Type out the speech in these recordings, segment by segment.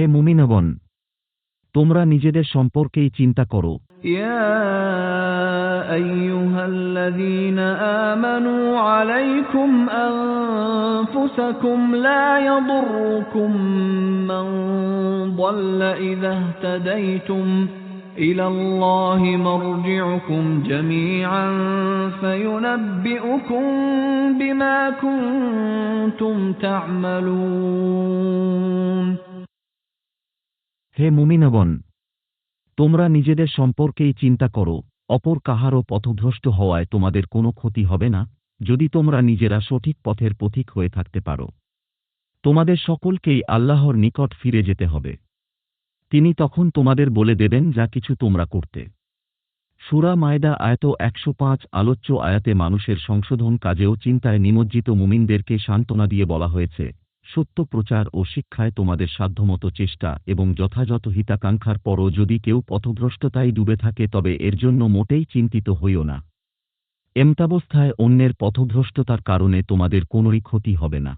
হে মুমিনগণ তোমরা নিজেদের সম্পর্কেই চিন্তা করো يا أيها الذين آمنوا عليكم أنفسكم لا يضركم من ضل إذا اهتديتم إلى الله مرجعكم جميعا فينبئكم بما كنتم تعملون হে মুমিনগণ তোমরা নিজেদের সম্পর্কেই চিন্তা করো, অপর কাহারও পথভ্রষ্ট হওয়ায় তোমাদের কোনো ক্ষতি হবে না, যদি তোমরা নিজেরা সঠিক পথের পথিক হয়ে থাকতে পারো। তোমাদের সকলকেই আল্লাহর নিকট ফিরে যেতে হবে। তিনি তখন তোমাদের বলে দেবেন, যা কিছু তোমরা করতে। সুরা মায়দা আয়ত একশো পাঁচ, আলোচ্য আয়াতে মানুষের সংশোধন কাজেও চিন্তায় নিমজ্জিত মুমিনদেরকে সান্ত্বনা দিয়ে বলা হয়েছে সত্য প্রচার ও শিক্ষায় তোমাদের সাধ্যমতো চেষ্টা এবং যথাযথ হিতাকাঙ্ক্ষার পরও যদি কেউ পথভ্রষ্টতায় ডুবে থাকে তবে এর জন্য মোটেই চিন্তিত হইও না। এমতাবস্থায় অন্যের পথভ্রষ্টতার কারণে তোমাদের কোনোই ক্ষতি হবে না।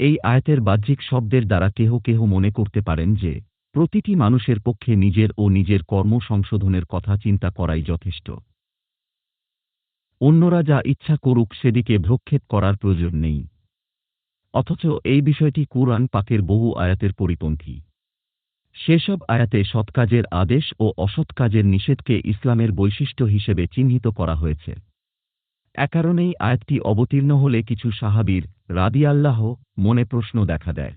এই আয়তের বাহ্যিক শব্দের দ্বারা কেহ কেহ মনে করতে পারেন যে, প্রতিটি মানুষের পক্ষে নিজের ও নিজের কর্ম সংশোধনের কথা চিন্তা করাই যথেষ্ট। অন্যরা যা ইচ্ছা করুক সেদিকে ভ্রক্ষেপ করার প্রয়োজন নেই। অথচ এই বিষয়টি কুরআন পাকের বহু আয়াতের পরিপন্থী। সেসব আয়াতে সৎকাজের আদেশ ও অসৎ কাজের নিষেধকে ইসলামের বৈশিষ্ট্য হিসেবে চিহ্নিত করা হয়েছে। এ কারণেই আয়াতটি অবতীর্ণ হলে কিছু সাহাবীর রাদিয়াল্লাহ মনে প্রশ্ন দেখা দেয়।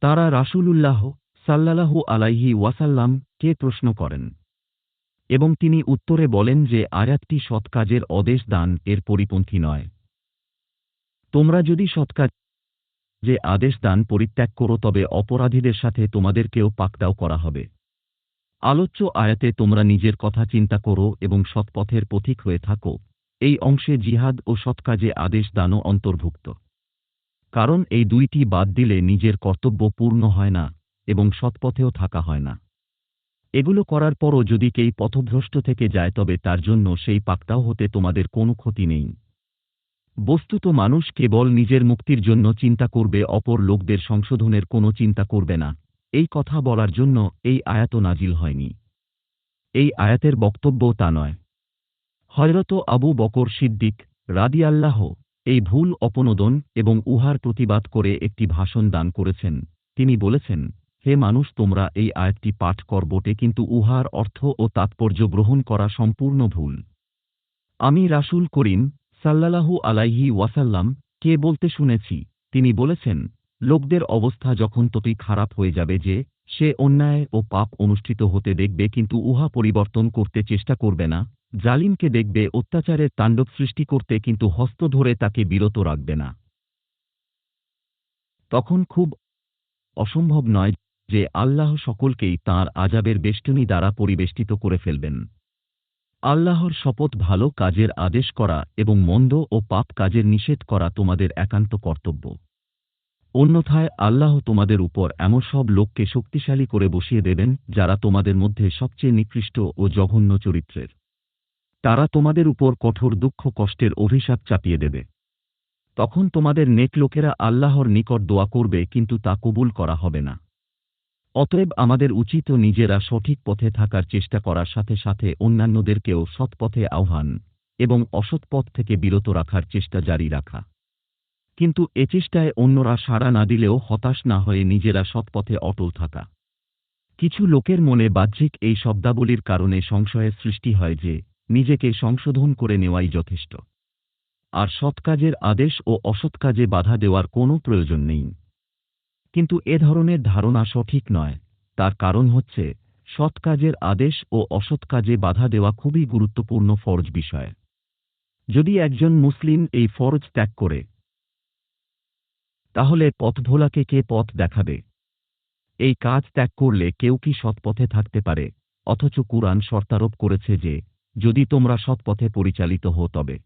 তারা রাসূলুল্লাহ সাল্লাল্লাহু আলাইহি ওয়াসাল্লাম কে প্রশ্ন করেন? এবং তিনি উত্তরে বলেন যে আয়াতটি সৎকাজের অদেশ দান এর পরিপন্থী নয়। তোমরা যদি সৎকাজ যে আদেশ দান পরিত্যাগ করো তবে অপরাধীদের সাথে তোমাদেরকেও পাকদাও করা হবে। আলোচ্য আয়াতে তোমরা নিজের কথা চিন্তা করো এবং সৎপথের পথিক হয়ে থাকো। এই অংশে জিহাদ ও সৎকাজে আদেশ দানও অন্তর্ভুক্ত। কারণ এই দুইটি বাদ দিলে নিজের কর্তব্য পূর্ণ হয় না এবং সৎপথেও থাকা হয় না। এগুলো করার পরও যদি কেই পথভ্রষ্ট থেকে যায় তবে তার জন্য সেই পাকটাও হতে তোমাদের কোনো ক্ষতি নেই। বস্তুত মানুষ কেবল নিজের মুক্তির জন্য চিন্তা করবে, অপর লোকদের সংশোধনের কোনো চিন্তা করবে না। এই কথা বলার জন্য এই আয়াত নাজিল হয়নি। এই আয়াতের বক্তব্য তা নয়। হয়রত আবু বকর সিদ্দিক রাদি আল্লাহ এই ভুল অপনোদন এবং উহার প্রতিবাদ করে একটি ভাষণ দান করেছেন। তিনি বলেছেন, হে মানুষ, তোমরা এই আয়াতটি পাঠ কর বটে কিন্তু উহার অর্থ ও তাৎপর্য গ্রহণ করা সম্পূর্ণ ভুল। আমি রাসূল করিম সাল্লাল্লাহু আলাইহি ওয়াসাল্লাম, কে বলতে শুনেছি? তিনি বলেছেন, লোকদের অবস্থা যখন ততই খারাপ হয়ে যাবে যে, সে অন্যায় ও পাপ অনুষ্ঠিত হতে দেখবে কিন্তু উহা পরিবর্তন করতে চেষ্টা করবে না। জালিমকে দেখবে অত্যাচারের তাণ্ডব সৃষ্টি করতে কিন্তু হস্ত ধরে তাকে বিরত রাখবে না। তখন খুব অসম্ভব নয় যে আল্লাহ সকলকেই তাঁর আজাবের বেষ্টনী দ্বারা পরিবেষ্টিত করে ফেলবেন। আল্লাহর শপথ ভালো কাজের আদেশ করা এবং মন্দ ও পাপ কাজের নিষেধ করা তোমাদের একান্ত কর্তব্য। অন্যথায় আল্লাহ তোমাদের উপর এমন সব লোককে শক্তিশালী করে বসিয়ে দেবেন যারা তোমাদের মধ্যে সবচেয়ে নিকৃষ্ট ও জঘন্য চরিত্রের। তারা তোমাদের উপর কঠোর দুঃখ কষ্টের অভিশাপ চাপিয়ে দেবে। তখন তোমাদের নেক লোকেরা আল্লাহর নিকট দোয়া করবে কিন্তু তা কবুল করা হবে না। অতএব আমাদের উচিত নিজেরা সঠিক পথে থাকার চেষ্টা করার সাথে সাথে অন্যান্যদেরকেও সৎপথে আহ্বান এবং অসৎ পথ থেকে বিরত রাখার চেষ্টা জারি রাখা। কিন্তু এ চেষ্টায় অন্যরা সাড়া না দিলেও হতাশ না হয়ে নিজেরা সৎপথে অটল থাকা। কিছু লোকের মনে বাহ্যিক এই শব্দাবলীর কারণে সংশয়ের সৃষ্টি হয় যে, নিজেকে সংশোধন করে নেওয়াই যথেষ্ট। আর সৎ কাজের আদেশ ও অসৎ কাজে বাধা দেওয়ার কোনো প্রয়োজন নেই। কিন্তু এ ধরনের ধারণা সঠিক নয়। তার কারণ হচ্ছে, সৎ কাজের আদেশ ও অসৎ কাজে বাধা দেওয়া খুবই গুরুত্বপূর্ণ ফরজ বিষয়। যদি একজন মুসলিম এই ফরজ ত্যাগ করে, তাহলে পথভোলাকে কে পথ দেখাবে? এই কাজ ত্যাগ করলে কেউ কি সৎপথে থাকতে পারে? অথচ কুরআন শর্তারোপ করেছে যে, যদি তোমরা সৎপথে পরিচালিত হো তবে।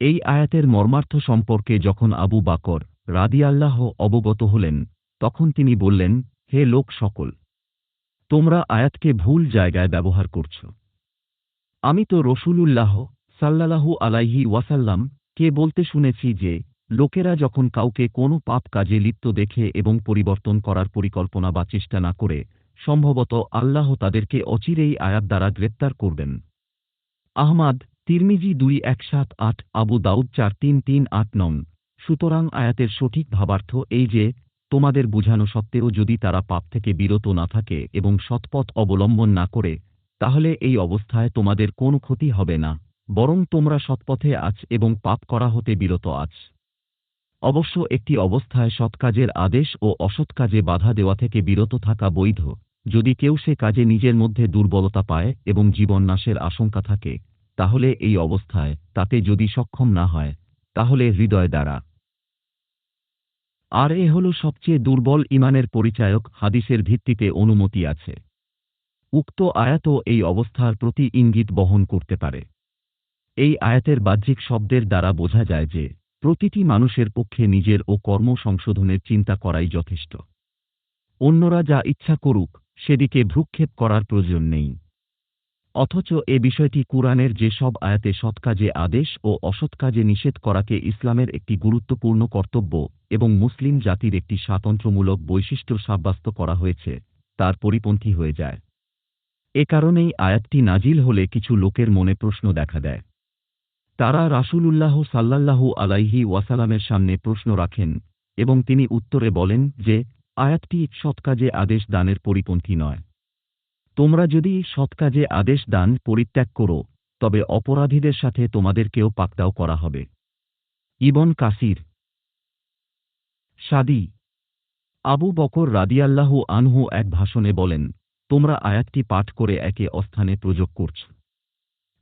এই আয়াতের মর্মার্থ সম্পর্কে যখন আবু বাকর রাদিয়াল্লাহ অবগত হলেন, তখন তিনি বললেন, হে লোক সকল, তোমরা আয়াতকে ভুল জায়গায় ব্যবহার করছ। আমি তো রসুলুল্লাহ সাল্লাল্লাহু আলাইহি ওয়াসাল্লাম কে বলতে শুনেছি যে, লোকেরা যখন কাউকে কোনো পাপ কাজে লিপ্ত দেখে এবং পরিবর্তন করার পরিকল্পনা বা চেষ্টা না করে, সম্ভবত আল্লাহ তাদেরকে অচিরেই আয়াত দ্বারা গ্রেপ্তার করবেন। আহমাদ, তিরমিজি দুই এক সাত আট, আবু দাউদ চার তিন তিন আট নং সুতরাং আয়াতের সঠিক ভাবার্থ এই যে, তোমাদের বুঝানো সত্ত্বেও যদি তারা পাপ থেকে বিরত না থাকে এবং সৎপথ অবলম্বন না করে, তাহলে এই অবস্থায় তোমাদের কোনো ক্ষতি হবে না, বরং তোমরা সৎপথে আছ এবং পাপ করা হতে বিরত আছ। অবশ্য একটি অবস্থায় সৎ কাজের আদেশ ও অসৎ কাজে বাধা দেওয়া থেকে বিরত থাকা বৈধ, যদি কেউ সে কাজে নিজের মধ্যে দুর্বলতা পায় এবং জীবন নাশের আশঙ্কা থাকে, তাহলে এই অবস্থায় তাতে যদি সক্ষম না হয়, তাহলে হৃদয় দ্বারা। আর এ হল সবচেয়ে দুর্বল ইমানের পরিচায়ক হাদিসের ভিত্তিতে অনুমতি আছে। উক্ত আয়াতও এই অবস্থার প্রতি ইঙ্গিত বহন করতে পারে। এই আয়াতের বাহ্যিক শব্দের দ্বারা বোঝা যায় যে, প্রতিটি মানুষের পক্ষে নিজের ও কর্ম সংশোধনের চিন্তা করাই যথেষ্ট। অন্যরা যা ইচ্ছা করুক, সেদিকে ভ্রুক্ষেপ করার প্রয়োজন নেই। অথচ এ বিষয়টি কুরআনের যে সব আয়াতে সৎকাজে আদেশ ও অসৎ কাজে নিষেধ করাকে ইসলামের একটি গুরুত্বপূর্ণ কর্তব্য এবং মুসলিম জাতির একটি স্বাতন্ত্র্যমূলক বৈশিষ্ট্য সাব্যস্ত করা হয়েছে, তার পরিপন্থী হয়ে যায়। এ কারণেই আয়াতটি নাজিল হলে কিছু লোকের মনে প্রশ্ন দেখা দেয়। তারা রাসূলুল্লাহ সাল্লাল্লাহু আলাইহি ওয়াসালামের সামনে প্রশ্ন রাখেন এবং তিনি উত্তরে বলেন যে, আয়াতটি সৎকাজে আদেশ দানের পরিপন্থী নয়। তোমরা যদি সৎকাজে আদেশ দান, পরিত্যাগ করো, তবে অপরাধীদের সাথে তোমাদেরকেও পাকড়াও করা হবে। ইবন কাসির। সাদি। আবু বকর রাদিয়াল্লাহু আনহু এক ভাষণে বলেন, তোমরা আয়াতটি পাঠ করে একে অস্থানে প্রযোগ করছ।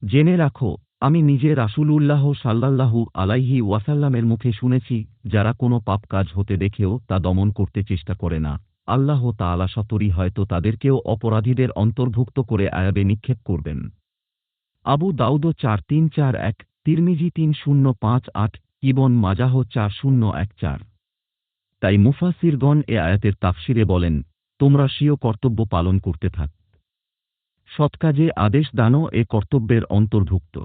জেনে রাখো, আমি নিজে রাসূলুল্লাহ সাল্লাল্লাহু আলাইহি ওয়াসাল্লামের মুখে শুনেছি, যারা কোনো পাপ কাজ হতে দেখেও তা দমন করতে চেষ্টা করে না। আল্লাহ তাআলা সতরি হয়তো তাদেরকেও অপরাধীদের অন্তর্ভুক্ত করে আয়াবে নিক্ষেপ করবেন। আবু দাউদ চার তিন চার এক, তিরমিজি তিন শূন্য পাঁচ আট, ইবন মাজাহ চার শূন্য এক চার। তাই মুফাসিরগণ এ আয়াতের তাফসিরে বলেন, তোমরা স্বীয় কর্তব্য পালন করতে থাক। সৎকাজে আদেশ দানও এ কর্তব্যের অন্তর্ভুক্ত।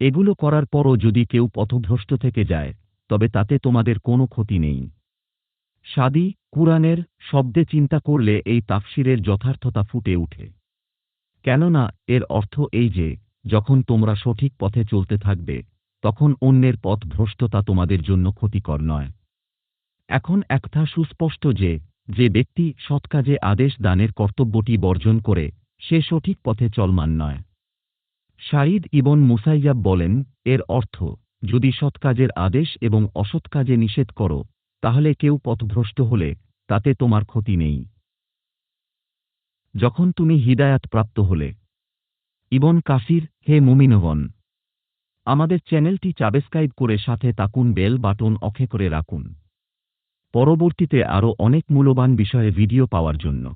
এগুলো করার পরও যদি কেউ পথভ্রষ্ট থেকে যায়, তবে তাতে তোমাদের কোনো ক্ষতি নেই। সাদি কুরআনের শব্দে চিন্তা করলে এই তাফসিরের যথার্থতা ফুটে উঠে কেননা এর অর্থ এই যে, যখন তোমরা সঠিক পথে চলতে থাকবে, তখন অন্যের পথ ভ্রষ্টতা তোমাদের জন্য ক্ষতিকর নয়। এখন একথা সুস্পষ্ট যে যে ব্যক্তি সৎকাজে আদেশ দানের কর্তব্যটি বর্জন করে, সে সঠিক পথে চলমান নয়। শাহিদ ইবন মুসাইয়াব বলেন, এর অর্থ, যদি সৎকাজের আদেশ এবং অসৎ কাজে নিষেধ করো তাহলে কেউ পথভ্রষ্ট হলে তাতে তোমার ক্ষতি নেই। যখন তুমি হিদায়াত প্রাপ্ত হলে, ইবন কাসির, হে মুমিনগণ, আমাদের চ্যানেলটি সাবস্ক্রাইব করে সাথে তাকুন বেল বাটন অখে করে রাখুন। পরবর্তীতে আরও অনেক মূল্যবান বিষয়ে ভিডিও পাওয়ার জন্য।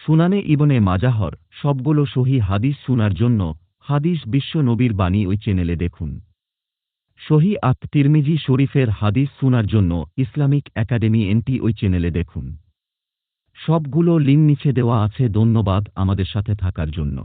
সুনানে ইবনে মাজাহর সবগুলো সহি হাদিস শোনার জন্য হাদিস বিশ্ব নবীর বাণী ওই চ্যানেলে দেখুন। সহি আত তিরমিজি শরীফের হাদিস শোনার জন্য ইসলামিক একাডেমি এনটি ওই চ্যানেলে দেখুন। সবগুলো লিঙ্ক নিচে দেওয়া আছে, ধন্যবাদ আমাদের সাথে থাকার জন্য।